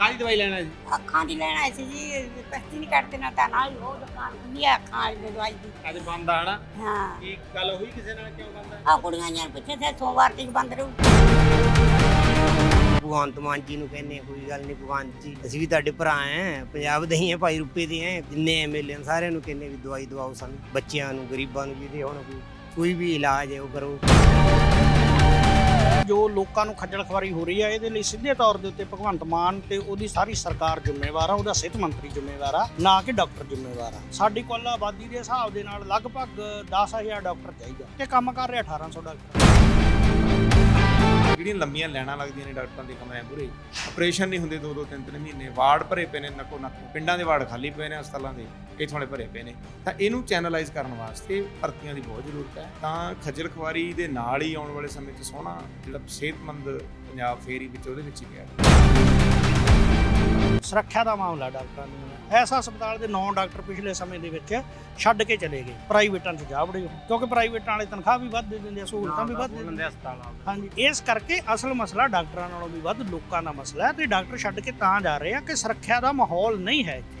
ਕਾਹਦੀ ਦਵਾਈ ਲੈਣਾ ਜੀ ਅੱਖਾਂ ਦੀ ਲੈਣ ਆਏ ਸੀ ਜੀ ਪਸਤੀ ਨਹੀਂ ਕੱਟਦੇ ਨਾ ਤਾਂ ਨਾਲ ਹੀ ਉਹ ਦੁਕਾਨ ਖੁੱਲੀ ਆ ਅੱਖਾਂ ਵਾਲੀ ਦੀ ਦਵਾਈ ਦੀ। ਅੱਜ ਬੰਦ ਆ ਹਨਾ? ਹਾਂ। ਕੀ ਗੱਲ ਹੋਈ ਕਿਸੇ ਨਾਲ ਕਿਉਂ ਬੰਦ ਆ? ਆ ਕੁੜੀਆਂ ਜਾਂ ਪਿੱਛੇ ਤੇ ਸੋਮਵਾਰ ਤੱਕ ਬੰਦ ਰਹੂ। ਭਗਵੰਤ ਮਾਨ ਜੀ ਨੂੰ ਕਹਿੰਦੇ ਕੋਈ ਗੱਲ ਨਹੀਂ ਭਗਵੰਤ ਜੀ ਅਸੀਂ ਵੀ ਤੁਹਾਡੇ ਭਰਾ ਐ ਪੰਜਾਬ ਦੇ ਹੀ ਐ ਭਾਈ ਰੁਪਏ ਦੇ ਐ ਜਿੰਨੇ ਐਮਐਲਏ ਨੇ ਸਾਰਿਆਂ ਨੂੰ ਕਹਿੰਦੇ ਵੀ ਦਵਾਈ ਦਵਾਓ ਸਾਨੂੰ ਬੱਚਿਆਂ ਨੂੰ ਗਰੀਬਾਂ ਨੂੰ ਜਿਹਦੇ ਹੁਣ ਕੋਈ ਕੋਈ ਵੀ ਇਲਾਜ ਹੈ ਉਹ ਕਰੋ। ਜੋ ਲੋਕਾਂ ਨੂੰ ਖੱਜਲ ਖਵਾਰੀ ਹੋ ਰਹੀ ਹੈ, ਇਹਦੇ ਲਈ ਸਿੱਧੇ ਤੌਰ ਦੇ ਉੱਤੇ ਭਗਵੰਤ ਮਾਨ ਤੇ ਉਹਦੀ ਸਾਰੀ ਸਰਕਾਰ ਜ਼ਿੰਮੇਵਾਰ ਆ, ਉਹਦਾ ਸਿਹਤ ਮੰਤਰੀ ਜ਼ਿੰਮੇਵਾਰ ਆ, ਨਾ ਕਿ ਡਾਕਟਰ ਜ਼ਿੰਮੇਵਾਰ ਆ। ਸਾਡੀ ਕੁੱਲ ਆਬਾਦੀ ਦੇ ਹਿਸਾਬ ਦੇ ਨਾਲ ਲਗਭਗ 10000 ਡਾਕਟਰ ਚਾਹੀਦਾ ਤੇ ਕੰਮ ਕਰ ਰਿਹਾ 1800 ਡਾਕਟਰ। ਜਿਹੜੀਆਂ ਲੰਮੀਆਂ ਲੈਣਾ ਲੱਗਦੀਆਂ ਨੇ ਡਾਕਟਰਾਂ ਦੇ ਕਮਰਿਆਂ ਪੂਰੇ ਆਪਰੇਸ਼ਨ ਨਹੀਂ ਹੁੰਦੇ ਦੋ ਦੋ ਤਿੰਨ ਤਿੰਨ ਮਹੀਨੇ, ਵਾਰਡ ਭਰੇ ਪਏ ਨੇ ਨਕੋ ਨਕ, ਪਿੰਡਾਂ ਦੇ ਵਾਰਡ ਖਾਲੀ ਪਏ ਨੇ, ਹਸਪਤਾਲਾਂ ਦੇ, ਇੱਥੋਂ ਵਾਲੇ ਭਰੇ ਪਏ ਨੇ। ਤਾਂ ਇਹਨੂੰ ਚੈਨਲਾਈਜ਼ ਕਰਨ ਵਾਸਤੇ ਭਰਤੀਆਂ ਦੀ ਬਹੁਤ ਜ਼ਰੂਰਤ ਹੈ। ਤਾਂ ਖੱਜਲ ਖਵਾਰੀ ਦੇ ਨਾਲ ਹੀ ਆਉਣ ਵਾਲੇ ਸਮੇਂ 'ਚ ਸੋਹਣਾ ਜਿਹੜਾ ਸਿਹਤਮੰਦ ਪੰਜਾਬ ਫੇਰੀ ਵਿੱਚ ਉਹਦੇ ਵਿੱਚ ਹੀ ਗਿਆ। ਸੁਰੱਖਿਆ ਦਾ ਮਾਮਲਾ ਡਾਕਟਰਾਂ ਨੂੰ। ਐਸਾ ਹਸਪਤਾਲ ਦੇ 9 ਡਾਕਟਰ ਪਿਛਲੇ ਸਮੇਂ ਦੇ ਵਿੱਚ ਛੱਡ ਕੇ ਚਲੇ ਗਏ। ਪ੍ਰਾਈਵੇਟਾਂ 'ਚ ਜਾ ਵੜੇ ਕਿਉਂਕਿ ਪ੍ਰਾਈਵੇਟਾਂ ਵਾਲੇ ਤਨਖਾਹ ਵੀ ਵੱਧ ਦੇ ਦਿੰਦੇ ਆ, ਸਹੂਲਤਾਂ ਵੀ ਵੱਧ ਦੇ ਦਿੰਦੇ ਹਸਪਤਾਲਾਂ ਹਾਂਜੀ, ਇਸ ਕਰਕੇ ਅਸਲ ਮਸਲਾ ਡਾਕਟਰਾਂ ਨਾਲੋਂ ਵੀ ਵੱਧ, ਲੋਕਾਂ ਦਾ ਮਸਲਾ ਹੈ ਤੇ ਡਾਕਟਰ ਛੱਡ ਕੇ ਤਾਂ ਜਾ ਰਹੇ ਆ ਕਿ ਸੁਰੱਖਿਆ ਦਾ ਮਾਹੌਲ ਨਹੀਂ ਹੈ ਇੱਥੇ।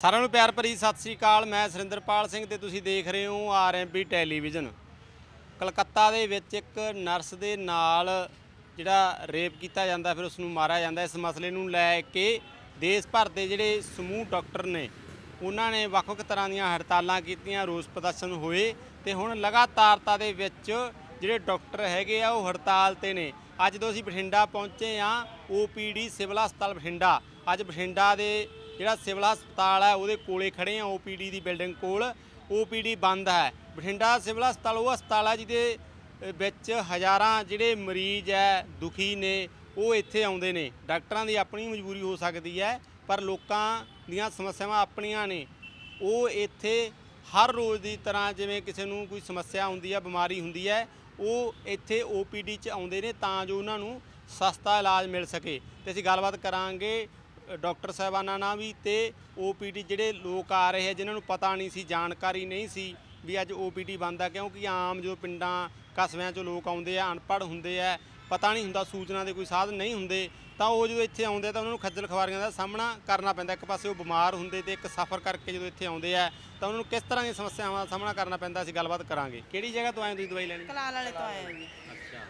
ਸਾਰਿਆਂ ਨੂੰ ਪਿਆਰ ਭਰੀ ਸਤਿ ਸ੍ਰੀ ਅਕਾਲ, ਮੈਂ ਸੁਰਿੰਦਰਪਾਲ ਸਿੰਘ ਤੇ ਤੁਸੀਂ ਦੇਖ ਰਹੇ ਹੋ ਆਰਐਮਬੀ ਟੈਲੀਵਿਜ਼ਨ। ਕਲਕੱਤਾ ਦੇ ਵਿੱਚ ਇੱਕ ਨਰਸ ਦੇ ਨਾਲ ਜਿਹੜਾ ਰੇਪ ਕੀਤਾ ਜਾਂਦਾ, ਫਿਰ ਉਸ ਨੂੰ ਮਾਰਿਆ ਜਾਂਦਾ। ਇਸ ਮਸਲੇ ਨੂੰ ਲੈ ਕੇ ਦੇਸ਼ ਭਰ ਦੇ ਜਿਹੜੇ ਸਮੂਹ ਡਾਕਟਰ ਨੇ, ਉਹਨਾਂ ਨੇ ਵੱਖ-ਵੱਖ ਤਰ੍ਹਾਂ ਦੀਆਂ ਹੜਤਾਲਾਂ ਕੀਤੀਆਂ, ਰੋਸ ਪ੍ਰਦਰਸ਼ਨ ਹੋਏ ਤੇ ਹੁਣ ਲਗਾਤਾਰਤਾ ਦੇ ਵਿੱਚ ਜਿਹੜੇ ਡਾਕਟਰ ਹੈਗੇ ਆ, ਉਹ ਹੜਤਾਲ ਤੇ ਨੇ। ਅੱਜ ਜਦੋਂ ਅਸੀਂ ਬਠਿੰਡਾ ਪਹੁੰਚੇ ਆ ਓਪੀਡੀ ਸਿਵਲ ਹਸਪਤਾਲ ਬਠਿੰਡਾ। ਅੱਜ ਬਠਿੰਡਾ ਦੇ ਜਿਹੜਾ ਸਿਵਲ ਹਸਪਤਾਲ ਹੈ, ਉਹਦੇ ਕੋਲੇ ਖੜੇ ਆ ਓਪੀਡੀ ਦੀ ਬਿਲਡਿੰਗ ਕੋਲ। ਓਪੀਡੀ ਬੰਦ ਹੈ। ਬਠਿੰਡਾ ਸਿਵਲ ਹਸਪਤਾਲ, ਉਹ ਹਸਪਤਾਲ ਹੈ ਜਿਹਦੇ ਵਿੱਚ ਹਜ਼ਾਰਾਂ ਜਿਹੜੇ ਮਰੀਜ਼ ਹੈ, ਦੁਖੀ ਨੇ, ਉਹ ਇੱਥੇ ਆਉਂਦੇ ਨੇ। ਡਾਕਟਰਾਂ ਦੀ ਆਪਣੀ ਮਜਬੂਰੀ ਹੋ ਸਕਦੀ ਹੈ, ਪਰ ਲੋਕਾਂ ਦੀਆਂ ਸਮੱਸਿਆਵਾਂ ਆਪਣੀਆਂ ਨੇ। ਉਹ ਇੱਥੇ ਹਰ ਰੋਜ਼ ਦੀ ਤਰ੍ਹਾਂ ਜਿਵੇਂ ਕਿਸੇ ਨੂੰ ਕੋਈ ਸਮੱਸਿਆ ਹੁੰਦੀ ਹੈ, ਬਿਮਾਰੀ ਹੁੰਦੀ ਹੈ, ਉਹ ਇੱਥੇ ਓਪੀਡੀ 'ਚ ਆਉਂਦੇ ਨੇ ਤਾਂ ਜੋ ਉਹਨਾਂ ਨੂੰ ਸਸਤਾ ਇਲਾਜ ਮਿਲ ਸਕੇ। ਤੇ ਅਸੀਂ ਗੱਲਬਾਤ ਕਰਾਂਗੇ ਡਾਕਟਰ ਸਾਹਿਬਾਨਾਂ ਨਾਲ ਵੀ ਤੇ ਓਪੀਡੀ ਜਿਹੜੇ ਲੋਕ ਆ ਰਹੇ ਆ ਜਿਨ੍ਹਾਂ ਨੂੰ ਪਤਾ ਨਹੀਂ ਸੀ, ਜਾਣਕਾਰੀ ਨਹੀਂ ਸੀ ਵੀ ਅੱਜ ਓਪੀਡੀ ਬੰਦ ਆ ਕਿਉਂਕਿ ਆਮ ਜੋ ਪਿੰਡਾਂ ਕਸਬਿਆਂ 'ਚੋਂ ਲੋਕ ਆਉਂਦੇ ਆ ਅਨਪੜ੍ਹ ਹੁੰਦੇ ਆ ਪਤਾ ਨਹੀਂ ਹੁੰਦਾ ਸੂਚਨਾ ਦੇ ਕੋਈ ਸਾਧਨ ਨਹੀਂ ਹੁੰਦੇ ਤਾਂ ਉਹ ਜਦੋਂ ਇੱਥੇ ਆਉਂਦੇ ਤਾਂ ਉਹਨਾਂ ਨੂੰ ਖੱਜਲ ਖਵਾਰੀਆਂ ਦਾ ਸਾਹਮਣਾ ਕਰਨਾ ਪੈਂਦਾ। ਇੱਕ ਪਾਸੇ ਉਹ ਬਿਮਾਰ ਹੁੰਦੇ ਤੇ ਇੱਕ ਸਫ਼ਰ ਕਰਕੇ ਜਦੋਂ ਇੱਥੇ ਆਉਂਦੇ ਆ ਤਾਂ ਉਹਨਾਂ ਨੂੰ ਕਿਸ ਤਰ੍ਹਾਂ ਦੀਆਂ ਸਮੱਸਿਆਵਾਂ ਦਾ ਸਾਹਮਣਾ ਕਰਨਾ ਪੈਂਦਾ ਅਸੀਂ ਗੱਲਬਾਤ ਕਰਾਂਗੇ। ਕਿਹੜੀ ਜਗ੍ਹਾ ਤੋਂ ਆਏ ਹੋ ਤੁਸੀਂ ਦਵਾਈ ਲੈਣੀ? ਕਲਾਲ ਵਾਲੇ ਤੋਂ ਆਏ ਆ ਜੀ। ਅੱਛਾ।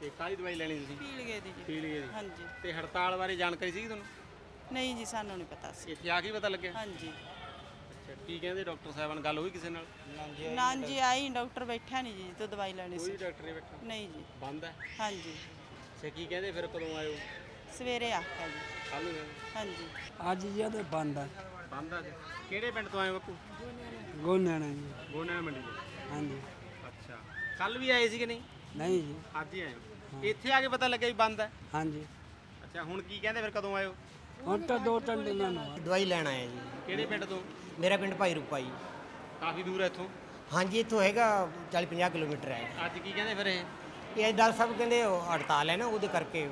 ਤੇ ਕਾਹਦੀ ਦਵਾਈ ਲੈਣੀ ਤੁਸੀਂ? ਪੀਲ ਗਏ ਦੀ ਜੀ। ਪੀਲੀਏ ਦੀ। ਹਾਂਜੀ। ਤੇ ਹੜਤਾਲ ਬਾਰੇ ਜਾਣਕਾਰੀ ਸੀ ਤੁਹਾਨੂੰ? ਨਹੀਂ ਜੀ ਸਾਨੂੰ ਨਹੀਂ ਪਤਾ ਸੀ। ਇੱਥੇ ਆ ਕੇ ਹੀ ਪਤਾ ਲੱਗਿਆ? ਹਾਂਜੀ। ਕੀ ਕਹਿੰਦੇ ਡਾਕਟਰ ਸਾਹਿਬਾਨ ਗੱਲ ਹੋਈ ਕਿਸੇ ਨਾਲ? ਨਾ ਜੀ ਆਈ ਡਾਕਟਰ ਬੈਠਾ ਨਹੀਂ ਜੀ ਤੋਂ ਦਵਾਈ ਲੈਣੀ ਕੋਈ ਸੀ। ਡਾਕਟਰ ਨਹੀਂ ਬੈਠਾ? ਨਹੀਂ ਜੀ। ਬੰਦ ਹੈ? ਹਾਂਜੀ। ਅੱਛਾ ਕੀ ਕਹਿੰਦੇ ਫਿਰ ਕਦੋਂ ਆਇਓ ਸਵੇਰੇ ਆਖਿਆ ਜੀ। ਕੱਲ ਨੂੰ ਹਾਂਜੀ। ਅੱਜ ਜੀ ਤੇ ਬੰਦ ਆ। ਬੰਦ ਆ ਕਿਹੜੇ ਪਿੰਡ ਤੋਂ ਆਏ ਬਾਪੂ? ਗੋਨਿਆਣਾ ਜੀ। ਗੋਨਿਆਣਾ ਮੰਡੀ ਤੋਂ। ਹਾਂਜੀ। ਅੱਛਾ। ਕੱਲ ਵੀ ਆਏ ਸੀ ਕਿ ਨਹੀਂ? ਨਹੀਂ ਜੀ। ਅੱਜ ਹੀ ਆਏ ਹੋ। ਇੱਥੇ ਆ ਕੇ ਪਤਾ ਲੱਗਿਆ ਵੀ ਬੰਦ ਹੈ? ਹਾਂਜੀ। ਅੱਛਾ ਹੁਣ ਕੀ ਕਹਿੰਦੇ ਫਿਰ ਕਦੋਂ ਆਇਓ ਹੁਣ ਤਾਂ ਦੋ ਤਿੰਨ ਦਿਨਾਂ ਨੂੰ ਆ। ਦਵਾਈ ਲੈਣ ਆਇਆ ਜੀ। ਕਿਹੜੇ ਪਿੰਡ ਤੋਂ? ਮੇਰਾ ਪਿੰਡ ਭਾਈ ਰੂਪਾ ਜੀ। ਕਾਫੀ ਦੂਰ ਹੈ ਇੱਥੋਂ? ਹਾਂਜੀ ਇੱਥੋਂ ਹੈਗਾ 40 50 ਕਿਲੋਮੀਟਰ ਹੈ। ਅੱਜ ਕੀ ਕਹਿੰਦੇ ਫਿਰ ਇਹ? ਇਹ ਡਾਕਟਰ ਸਾਹਿਬ ਕਹਿੰਦੇ ਉਹ ਹੜਤਾਲ ਹੈ ਨਾ ਉਹਦੇ ਕਰਕੇ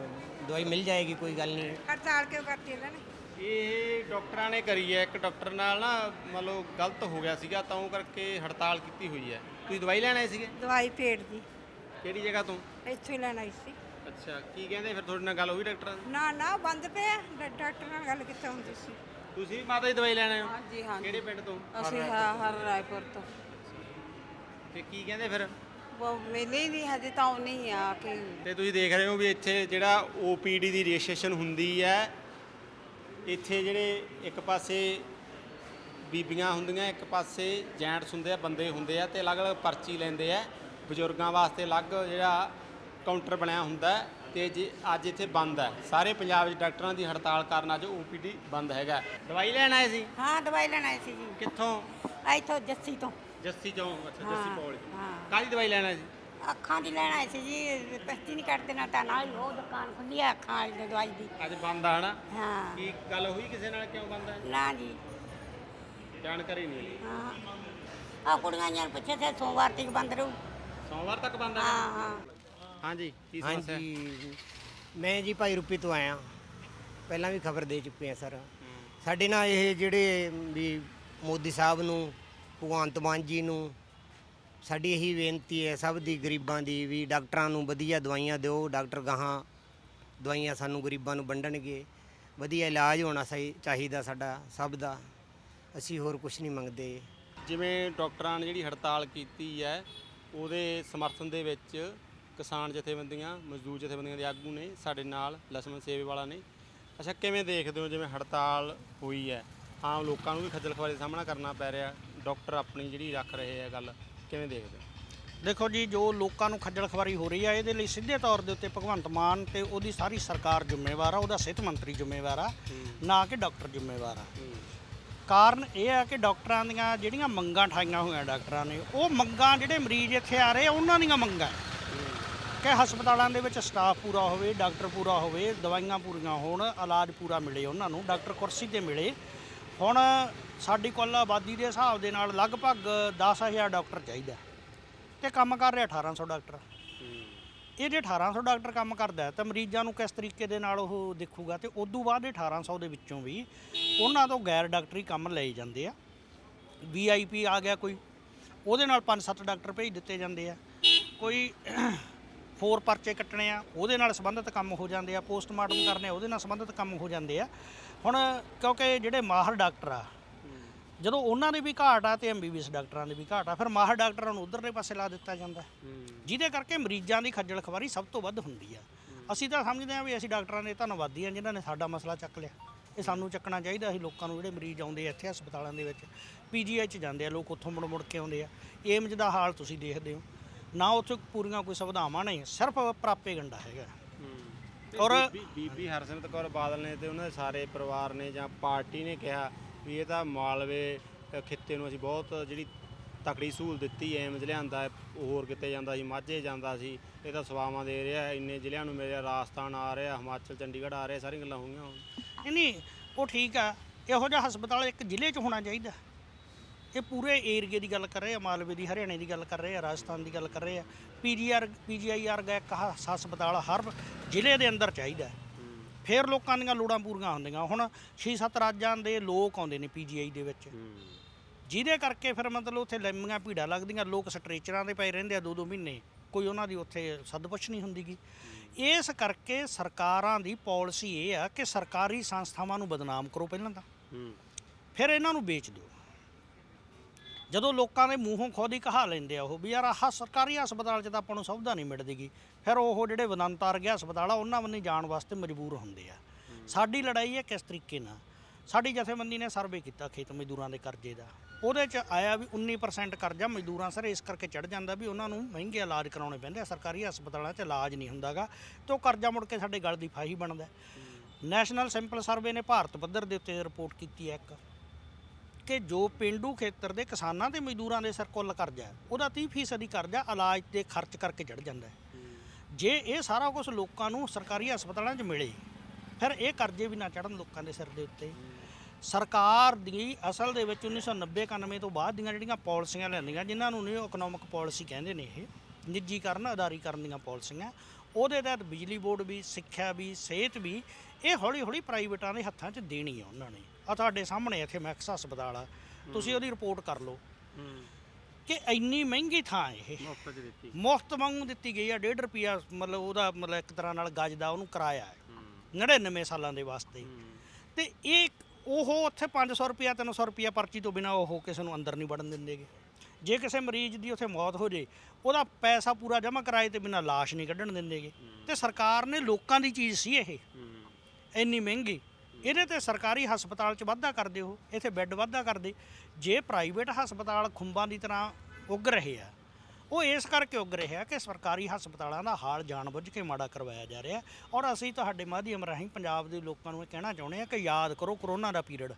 ਦਵਾਈ ਮਿਲ ਜਾਏਗੀ ਕੋਈ ਗੱਲ ਨਹੀਂ। ਹੜਤਾਲ ਕਿਉਂ ਕਰਤੀ ਇਹਨਾਂ ਨੇ? ਇਹ ਡਾਕਟਰਾਂ ਨੇ ਕਰੀ ਹੈ ਇੱਕ ਡਾਕਟਰ ਨਾਲ ਨਾ ਮੰਨ ਲਓ ਗਲਤ ਹੋ ਗਿਆ ਸੀਗਾ ਤਾਂ ਉਹ ਕਰਕੇ ਹੜਤਾਲ ਕੀਤੀ ਹੋਈ ਹੈ। ਤੁਸੀਂ ਦਵਾਈ ਲੈਣ ਆਏ ਸੀਗੇ? ਦਵਾਈ ਪੇਟ ਦੀ। ਕਿਹੜੀ ਜਗ੍ਹਾ ਤੋਂ? ਇੱਥੋਂ ਹੀ ਲੈਣ ਆਈ ਸੀ। ਅੱਛਾ ਕੀ ਕਹਿੰਦੇ ਫਿਰ ਤੁਹਾਡੇ ਨਾਲ ਗੱਲ ਹੋਈ ਡਾਕਟਰਾਂ ਦੀ? ਨਾ ਨਾ ਬੰਦ ਪਿਆ ਡਾ- ਡਾਕਟਰ ਨਾਲ ਗੱਲ ਕਿੱਥੇ ਹੁੰਦੀ ਸੀ? ਤੁਸੀਂ ਵੀ ਮਾਤਾ ਦੀ ਦਵਾਈ ਲੈਣ ਆਏ ਹੋ? ਹਾਂਜੀ ਹਾਂ ਕਿਹੜੇ ਪਿੰਡ ਤੋਂ? ਅਸੀਂ ਹਰ ਰਾਏਪੁਰ ਤੋਂ। ਤੇ। ਕੀ ਕਹਿੰਦੇ ਫਿਰ? ਉਹ ਮਿਲੀ ਨਹੀਂ ਹਜੇ ਤਾਂ ਉਹ ਨਹੀਂ ਆ ਕੇ। ਤੇ ਤੁਸੀਂ ਦੇਖ ਰਹੇ ਹੋ ਵੀ ਇੱਥੇ ਜਿਹੜਾ OPD ਦੀ ਰਜਿਸਟ੍ਰੇਸ਼ਨ ਹੁੰਦੀ ਹੈ ਇੱਥੇ ਜਿਹੜੇ ਇੱਕ ਪਾਸੇ ਬੀਬੀਆਂ ਹੁੰਦੀਆਂ ਇੱਕ ਪਾਸੇ ਜੈਂਟਸ ਹੁੰਦੇ ਆ ਬੰਦੇ ਹੁੰਦੇ ਆ ਤੇ ਅਲੱਗ-ਅਲੱਗ ਪਰਚੀ ਲੈਂਦੇ ਆ। ਬਜ਼ੁਰਗਾਂ ਵਾਸਤੇ ਅਲੱਗ ਜਿਹੜਾ ਕਾਊਂਟਰ ਬਣਿਆ ਹੁੰਦਾ ਹੈ ਤੇ ਜੇ ਅੱਜ ਇੱਥੇ ਬੰਦ ਹੈ। ਸਾਰੇ ਪੰਜਾਬ 'ਚ ਡਾਕਟਰਾਂ ਦੀ ਹੜਤਾਲ ਕਾਰਨ ਅੱਜ OPD ਬੰਦ ਹੈਗਾ ਦਵਾਈ ਲੈਣ ਆਏ ਸੀ? ਹਾਂ ਦਵਾਈ ਲੈਣ ਆਈ ਸੀ ਜੀ। ਕਿੱਥੋਂ? ਇੱਥੋਂ ਜੱਸੀ ਤੋਂ। ਜੱਸੀ ਚੌਂਕ ਅੱਛਾ ਜੱਸੀ ਹਾਂ, ਪੌਲ। ਹਾਂ। ਕਾਹਦੀ ਦਵਾਈ ਲੈਣ ਆਏ ਸੀ? ਅੱਖਾਂ ਦੀ ਲੈਣ ਆਏ ਸੀ ਜੀ ਪਸਤੀ ਨਹੀਂ ਕੱਟਦੇ ਨਾ ਤਾਂ ਨਾਲ ਹੀ ਉਹ ਦੁਕਾਨ ਖੁੱਲੀ ਆ ਅੱਖਾਂ ਵਾਲੀ ਦੀ ਦਵਾਈ ਦੀ। ਅੱਜ ਬੰਦ ਆ ਹਨਾ? ਹਾਂ। ਕੀ ਗੱਲ ਹੋਈ ਕਿਸੇ ਨਾਲ? ਕਿਉਂ ਬੰਦ ਹੈ ਨਾ ਜੀ। ਜਾਣਕਾਰੀ ਨਹੀਂ ਮਿਲੀ ਹਾਂ। ਆ ਕੁੜੀਆਂ ਜਾਂ ਪਿੱਛੇ ਤੇ ਸੋਮਵਾਰ ਤੱਕ ਬੰਦ ਰਹੂ। ਸੋਮਵਾਰ ਤੱਕ ਬੰਦ ਹੈ ਹਾਂ ਹਾਂ। ਹਾਂਜੀ ਕੀ ਸਮੱਸਿਆ? ਹਾਂਜੀ ਮੈਂ ਜੀ ਭਾਈ ਰੂਪੀ ਤੋਂ ਆਇਆ। ਪਹਿਲਾਂ ਵੀ ਖਬਰ ਦੇ ਚੁੱਕੇ ਆ ਸਰ। ਸਾਡੇ ਨਾਲ ਇਹ ਜਿਹੜੇ ਵੀ ਮੋਦੀ ਸਾਹਿਬ ਨੂੰ ਭਗਵੰਤ ਮਾਨ ਜੀ ਨੂੰ ਸਾਡੀ ਇਹੀ ਬੇਨਤੀ ਹੈ ਸਭ ਦੀ ਗਰੀਬਾਂ ਦੀ ਵੀ ਡਾਕਟਰਾਂ ਨੂੰ ਵਧੀਆ ਦਵਾਈਆਂ ਦਿਓ। ਡਾਕਟਰ ਗਾਹਾਂ ਦਵਾਈਆਂ ਸਾਨੂੰ ਗਰੀਬਾਂ ਨੂੰ ਵੰਡਣਗੇ। ਵਧੀਆ ਇਲਾਜ ਹੋਣਾ ਸਹੀ ਚਾਹੀਦਾ ਸਾਡਾ ਸਭ ਦਾ। ਅਸੀਂ ਹੋਰ ਕੁਝ ਨਹੀਂ ਮੰਗਦੇ। ਜਿਵੇਂ ਡਾਕਟਰਾਂ ਨੇ ਜਿਹੜੀ ਹੜਤਾਲ ਕੀਤੀ ਹੈ ਉਹਦੇ ਸਮਰਥਨ ਦੇ ਵਿੱਚ ਕਿਸਾਨ ਜਥੇਬੰਦੀਆਂ ਮਜ਼ਦੂਰ ਜਥੇਬੰਦੀਆਂ ਦੇ ਆਗੂ ਨੇ ਸਾਡੇ ਨਾਲ ਲਸਮਨ ਸੇਵੇਵਾਲਾ ਨੇ। ਅੱਛਾ ਕਿਵੇਂ ਦੇਖਦੇ ਹੋ ਜਿਵੇਂ ਹੜਤਾਲ ਹੋਈ ਹੈ? ਆਮ ਲੋਕਾਂ ਨੂੰ ਵੀ ਖੱਜਲ ਖਵਾਰੀ ਦਾ ਸਾਹਮਣਾ ਕਰਨਾ ਪੈ ਰਿਹਾ। ਡਾਕਟਰ ਆਪਣੀ ਜਿਹੜੀ ਰੱਖ ਰਹੇ ਆ ਗੱਲ ਕਿਵੇਂ ਦੇਖਦੇ ਹੋ? ਦੇਖੋ ਜੀ ਜੋ ਲੋਕਾਂ ਨੂੰ ਖੱਜਲ ਖਵਾਰੀ ਹੋ ਰਹੀ ਆ ਇਹਦੇ ਲਈ ਸਿੱਧੇ ਤੌਰ ਦੇ ਉੱਤੇ ਭਗਵੰਤ ਮਾਨ ਤੇ ਉਹਦੀ ਸਾਰੀ ਸਰਕਾਰ ਜ਼ਿੰਮੇਵਾਰ ਆ ਉਹਦਾ ਸਿਹਤ ਮੰਤਰੀ ਜ਼ਿੰਮੇਵਾਰ ਆ ਨਾ ਕਿ ਡਾਕਟਰ ਜ਼ਿੰਮੇਵਾਰ ਆ। ਕਾਰਨ ਇਹ ਆ ਕਿ ਡਾਕਟਰਾਂ ਦੀਆਂ ਜਿਹੜੀਆਂ ਮੰਗਾਂ ਠਾਈਆਂ ਹੋਈਆਂ ਡਾਕਟਰਾਂ ਨੇ ਉਹ ਮੰਗਾਂ ਜਿਹੜੇ ਮਰੀਜ਼ ਇੱਥੇ ਆ ਰਹੇ ਉਹਨਾਂ ਦੀਆਂ ਮੰਗਾਂ। ਕਿ ਹਸਪਤਾਲਾਂ ਦੇ ਵਿੱਚ ਸਟਾਫ ਪੂਰਾ ਹੋਵੇ, ਡਾਕਟਰ ਪੂਰਾ ਹੋਵੇ, ਦਵਾਈਆਂ ਪੂਰੀਆਂ ਹੋਣ, ਇਲਾਜ ਪੂਰਾ ਮਿਲੇ ਉਹਨਾਂ ਨੂੰ, ਡਾਕਟਰ ਕੁਰਸੀ ਤੇ ਮਿਲੇ। ਹੁਣ ਸਾਡੀ ਕੁੱਲ ਆਬਾਦੀ ਦੇ ਹਿਸਾਬ ਦੇ ਨਾਲ ਲਗਭਗ 10000 ਡਾਕਟਰ ਚਾਹੀਦਾ ਤੇ ਕੰਮ ਕਰ ਰਿਹਾ 1800 ਡਾਕਟਰ। ਇਹ ਜੇ 1800 ਡਾਕਟਰ ਕੰਮ ਕਰਦਾ ਤਾਂ ਮਰੀਜ਼ਾਂ ਨੂੰ ਕਿਸ ਤਰੀਕੇ ਦੇ ਨਾਲ ਉਹ ਦੇਖੂਗਾ? ਤੇ ਤੋਂ ਬਾਅਦ ਇਹ 1800 ਦੇ ਵਿੱਚੋਂ ਵੀ ਉਹਨਾਂ ਤੋਂ ਗੈਰ ਡਾਕਟਰੀ ਕੰਮ ਲਏ ਜਾਂਦੇ ਆ। ਵੀਆਈਪੀ ਆ ਗਿਆ ਕੋਈ, ਉਹਦੇ ਨਾਲ 5-7 ਡਾਕਟਰ ਭੇਜ ਦਿੱਤੇ ਜਾਂਦੇ ਆ। ਕੋਈ ਫੋਰ ਪਰਚੇ ਕੱਟਣੇ ਆ, ਉਹਦੇ ਨਾਲ ਸੰਬੰਧਿਤ ਕੰਮ ਹੋ ਜਾਂਦੇ ਆ, ਪੋਸਟਮਾਰਟਮ ਕਰਨੇ ਆ, ਉਹਦੇ ਨਾਲ ਸੰਬੰਧਿਤ ਕੰਮ ਹੋ ਜਾਂਦੇ ਆ। ਹੁਣ ਕਿਉਂਕਿ ਜਿਹੜੇ ਮਾਹਰ ਡਾਕਟਰ ਆ, ਜਦੋਂ ਉਹਨਾਂ ਦੀ ਵੀ ਘਾਟ ਆ ਤੇ ਐਮਬੀਬੀਐਸ ਡਾਕਟਰਾਂ ਦੀ ਵੀ ਘਾਟ ਆ, ਫਿਰ ਮਾਹਰ ਡਾਕਟਰਾਂ ਨੂੰ ਉਧਰਲੇ ਪਾਸੇ ਲਾ ਦਿੱਤਾ ਜਾਂਦਾ। ਜਿਹਦੇ ਕਰਕੇ ਮਰੀਜ਼ਾਂ ਦੀ ਖੱਜਲ ਖਵਾਰੀ ਸਭ ਤੋਂ ਵੱਧ ਹੁੰਦੀ ਆ। ਅਸੀਂ ਤਾਂ ਸਮਝਦੇ ਹਾਂ ਵੀ ਅਸੀਂ ਡਾਕਟਰਾਂ ਦੇ ਧੰਨਵਾਦੀ ਹਾਂ ਜਿਨ੍ਹਾਂ ਨੇ ਸਾਡਾ ਮਸਲਾ ਚੱਕ ਲਿਆ। ਇਹ ਸਾਨੂੰ ਚੱਕਣਾ ਚਾਹੀਦਾ, ਅਸੀਂ ਲੋਕਾਂ ਨੂੰ ਜਿਹੜੇ ਮਰੀਜ਼ ਆਉਂਦੇ ਆ ਇੱਥੇ ਹਸਪਤਾਲਾਂ ਦੇ ਵਿੱਚ ਪੀਜੀਆਈ 'ਚ ਜਾਂਦੇ ਆ, ਲੋਕ ਉੱਥੋਂ ਮੁੜ ਮੁੜ ਕੇ ਆਉਂਦੇ ਆ। ਏਮਜ ਦਾ ਹਾਲ ਤੁਸੀਂ ਦੇਖਦੇ ਹੋ। ਨਾ ਉੱਥੇ ਪੂਰੀਆਂ ਕੋਈ ਸੁਵਿਧਾਵਾਂ ਨਹੀਂ ਸਿਰਫ ਪ੍ਰਾਪੇ ਗੰਡਾ ਹੈਗਾ। ਔਰ ਬੀਬੀ ਹਰਸਿਮਰਤ ਕੌਰ ਬਾਦਲ ਨੇ ਤੇ ਉਹਨਾਂ ਦੇ ਸਾਰੇ ਪਰਿਵਾਰ ਨੇ ਜਾਂ ਪਾਰਟੀ ਨੇ ਕਿਹਾ ਵੀ ਇਹ ਤਾਂ ਮਾਲਵੇ ਖਿੱਤੇ ਨੂੰ ਅਸੀਂ ਬਹੁਤ ਜਿਹੜੀ ਤਕੜੀ ਸਹੂਲਤ ਦਿੱਤੀ ਐਮਜ਼ ਲਿਆਂਦਾ ਹੋਰ ਕਿਤੇ ਜਾਂਦਾ ਸੀ ਮਾਝੇ ਜਾਂਦਾ ਸੀ ਇਹ ਤਾਂ ਸਵਾਵਾਂ ਦੇ ਰਿਹਾ ਇੰਨੇ ਜ਼ਿਲ੍ਹਿਆਂ ਨੂੰ ਮਿਲਿਆ ਰਾਜਸਥਾਨ ਆ ਰਿਹਾ ਹਿਮਾਚਲ ਚੰਡੀਗੜ੍ਹ ਆ ਰਿਹਾ ਸਾਰੀਆਂ ਗੱਲਾਂ ਹੋਈਆਂ ਨਹੀਂ ਉਹ ਠੀਕ ਆ ਇਹੋ ਜਿਹਾ ਹਸਪਤਾਲ ਇੱਕ ਜ਼ਿਲ੍ਹੇ 'ਚ ਹੋਣਾ ਚਾਹੀਦਾ। ਇਹ ਪੂਰੇ ਏਰੀਏ ਦੀ ਗੱਲ ਕਰ ਰਹੇ ਆ ਮਾਲਵੇ ਦੀ ਹਰਿਆਣੇ ਦੀ ਗੱਲ ਕਰ ਰਹੇ ਆ ਰਾਜਸਥਾਨ ਦੀ ਗੱਲ ਕਰ ਰਹੇ ਆ। ਪੀਜੀਆਰ ਪੀਜੀਆਈਆਰ ਦਾ ਇੱਕ ਹ- ਹਸਪਤਾਲ ਹਰ ਜ਼ਿਲ੍ਹੇ ਦੇ ਅੰਦਰ ਚਾਹੀਦਾ ਫਿਰ ਲੋਕਾਂ ਦੀਆਂ ਲੋੜਾਂ ਪੂਰੀਆਂ ਹੁੰਦੀਆਂ। ਹੁਣ 6-7 ਰਾਜਾਂ ਦੇ ਲੋਕ ਆਉਂਦੇ ਨੇ ਪੀਜੀਆਈ ਦੇ ਵਿੱਚ। ਜਿਹਦੇ ਕਰਕੇ ਫਿਰ ਮਤਲਬ ਉੱਥੇ ਲੰਮੀਆਂ ਭੀੜਾਂ ਲੱਗਦੀਆਂ ਲੋਕ ਸਟ੍ਰੇਚਰਾਂ ਦੇ ਪਏ ਰਹਿੰਦੇ ਆ ਦੋ ਦੋ ਮਹੀਨੇ। ਕੋਈ ਉਹਨਾਂ ਦੀ ਉੱਥੇ ਸਦਪੁੱਛ ਨਹੀਂ ਹੁੰਦੀਗੀ ਇਸ ਕਰਕੇ ਸਰਕਾਰਾਂ ਦੀ ਪਾਲਿਸੀ ਇਹ ਆ ਕਿ ਸਰਕਾਰੀ ਸੰਸਥਾਵਾਂ ਨੂੰ ਬਦਨਾਮ ਕਰੋ ਪਹਿਲਾਂ ਤਾਂ। ਫਿਰ ਇਹਨਾਂ ਨੂੰ ਵੇਚ ਦਿਓ। ਜਦੋਂ ਲੋਕਾਂ ਦੇ ਮੂੰਹੋਂ ਖੁਦ ਹੀ ਕਹਾ ਲੈਂਦੇ ਆ ਉਹ ਵੀ ਯਾਰ ਆਹ ਸਰਕਾਰੀ ਹਸਪਤਾਲ 'ਚ ਤਾਂ ਆਪਾਂ ਨੂੰ ਸੁਵਿਧਾ ਨਹੀਂ ਮਿਲਦੀਗੀ। ਫਿਰ ਉਹ ਜਿਹੜੇ ਵਿਦੰਤਾਰ ਗਿਆ ਹਸਪਤਾਲ ਆ ਉਹਨਾਂ ਵੱਲ ਜਾਣ ਵਾਸਤੇ ਮਜਬੂਰ ਹੁੰਦੇ ਆ। ਸਾਡੀ ਲੜਾਈ ਹੈ ਕਿਸ ਤਰੀਕੇ ਨਾਲ? ਸਾਡੀ ਜਥੇਬੰਦੀ ਨੇ ਸਰਵੇ ਕੀਤਾ ਖੇਤ ਮਜ਼ਦੂਰਾਂ ਦੇ ਕਰਜ਼ੇ ਦਾ। ਉਹਦੇ 'ਚ ਆਇਆ ਵੀ 19% ਕਰਜ਼ਾ ਮਜ਼ਦੂਰਾਂ ਸਰ ਇਸ ਕਰਕੇ ਚੜ ਜਾਂਦਾ ਵੀ ਉਹਨਾਂ ਨੂੰ ਮਹਿੰਗੇ ਇਲਾਜ ਕਰਾਉਣੇ ਪੈਂਦੇ ਆ। ਸਰਕਾਰੀ ਹਸਪਤਾਲਾਂ 'ਚ ਇਲਾਜ ਨਹੀਂ ਹੁੰਦਾਗਾ ਤੇ ਉਹ ਕਰਜ਼ਾ ਮੁੜ ਕੇ ਸਾਡੇ ਗਲ ਦੀ ਫਾਹੀ ਬਣਦਾ। ਨੈਸ਼ਨਲ ਸਿੰਪਲ ਸਰਵੇ ਨੇ ਭਾਰਤ ਪੱਧਰ ਦੇ ਉੱਤੇ ਰਿਪੋਰਟ ਕੀਤੀ ਹੈ ਇੱਕ। ਕਿ ਜੋ ਪਿੰਡੂ ਖੇਤਰ ਦੇ ਕਿਸਾਨਾਂ ਤੇ ਮਜ਼ਦੂਰਾਂ ਦੇ ਸਿਰ ਕੁੱਲ ਕਰਜ਼ਾ ਹੈ ਉਹਦਾ 30% ਕਰਜ਼ਾ ਇਲਾਜ ਤੇ ਖਰਚ ਕਰਕੇ ਚੜ ਜਾਂਦਾ ਹੈ। ਜੇ ਇਹ ਸਾਰਾ ਕੁਝ ਲੋਕਾਂ ਨੂੰ ਸਰਕਾਰੀ ਹਸਪਤਾਲਾਂ 'ਚ ਮਿਲੇ ਫਿਰ ਇਹ ਕਰਜ਼ੇ ਵੀ ਨਾ ਚੜਨ ਲੋਕਾਂ ਦੇ ਸਿਰ ਦੇ ਉੱਤੇ। ਸਰਕਾਰ ਦੀ ਅਸਲ ਦੇ ਵਿੱਚ 1990 91 ਤੋਂ ਬਾਅਦ ਦੀਆਂ ਜਿਹੜੀਆਂ ਪਾਲਿਸੀਆਂ ਲੈਂਦੀਆਂ ਜਿਨ੍ਹਾਂ ਨੂੰ ਨਿਊ ਇਕਨੋਮਿਕ ਪਾਲਿਸੀ ਕਹਿੰਦੇ ਨੇ ਇਹ ਨਿੱਜੀਕਰਨ ਅਦਾਰੀਕਰਨ ਦੀਆਂ ਪਾਲਿਸੀਆਂ ਉਹਦੇ ਤਹਿਤ ਬਿਜਲੀ ਬੋਰਡ ਵੀ ਸਿੱਖਿਆ ਵੀ ਸਿਹਤ ਵੀ ਇਹ ਹੌਲੀ ਹੌਲੀ ਪ੍ਰਾਈਵੇਟਾਂ ਦੇ ਹੱਥਾਂ 'ਚ ਦੇਣੀ ਆ ਉਹਨਾਂ ਨੇ। ਆ ਤੁਹਾਡੇ ਸਾਹਮਣੇ ਇੱਥੇ ਮੈਕਸ ਹਸਪਤਾਲ ਆ। ਤੁਸੀਂ ਉਹਦੀ ਰਿਪੋਰਟ ਕਰ ਲਓ। ਕਿ ਇੰਨੀ ਮਹਿੰਗੀ ਥਾਂ ਇਹ। ਮੁਫਤ ਚ ਦਿੱਤੀ। ਮੁਫਤ ਵਾਂਗੂ ਦਿੱਤੀ ਗਈ ਆ 1.5 ਰੁਪਿਆ ਮਤਲਬ ਉਹਦਾ ਮਤਲਬ ਇੱਕ ਤਰ੍ਹਾਂ ਨਾਲ ਗੱਜ ਦਾ ਉਹਨੂੰ ਕਿਰਾਇਆ ਹੈ। 99 ਸਾਲਾਂ ਦੇ ਵਾਸਤੇ। ਤੇ ਇਹ ਉਹ ਉੱਥੇ 500 ਰੁਪਿਆ 300 ਰੁਪਿਆ ਪਰਚੀ ਤੋਂ ਬਿਨਾ ਉਹ ਕਿਸੇ ਨੂੰ ਅੰਦਰ ਨਹੀਂ ਵੜਨ ਦਿੰਦੇਗੇ ਜੇ ਕਿਸੇ ਮਰੀਜ਼ ਦੀ ਉੱਥੇ ਮੌਤ ਹੋ ਜੇ ਉਹਦਾ ਪੈਸਾ ਪੂਰਾ ਜਮ੍ਹਾਂ ਕਰਾਏ ਤੇ ਬਿਨਾ ਲਾਸ਼ ਨਹੀਂ ਕੱਢਣ ਦਿੰਦੇਗੇ ਤੇ ਸਰਕਾਰ ਨੇ ਲੋਕਾਂ ਦੀ ਚੀਜ਼ ਸੀ ਇਹ। ਇੰਨੀ ਮਹਿੰਗੀ। ਇਹਦੇ ਤੇ ਸਰਕਾਰੀ ਹਸਪਤਾਲ 'ਚ ਵਾਧਾ ਕਰਦੇ ਹੋ ਇੱਥੇ ਬੈੱਡ ਵਾਧਾ ਕਰਦੇ। ਜੇ ਪ੍ਰਾਈਵੇਟ ਹਸਪਤਾਲ ਖੁੰਬਾਂ ਦੀ ਤਰ੍ਹਾਂ ਉੱਗ ਰਹੇ ਆ, ਉਹ ਇਸ ਕਰਕੇ ਉੱਗ ਰਹੇ ਆ ਕਿ ਸਰਕਾਰੀ ਹਸਪਤਾਲਾਂ ਦਾ ਹਾਲ ਜਾਣਬੁੱਝ ਕੇ ਮਾੜਾ ਕਰਵਾਇਆ ਜਾ ਰਿਹਾ। ਔਰ ਅਸੀਂ ਤੁਹਾਡੇ ਮਾਧਿਅਮ ਰਾਹੀਂ ਪੰਜਾਬ ਦੇ ਲੋਕਾਂ ਨੂੰ ਇਹ ਕਹਿਣਾ ਚਾਹੁੰਦੇ ਹਾਂ ਕਿ ਯਾਦ ਕਰੋ ਕਰੋਨਾ ਦਾ ਪੀਰੀਅਡ।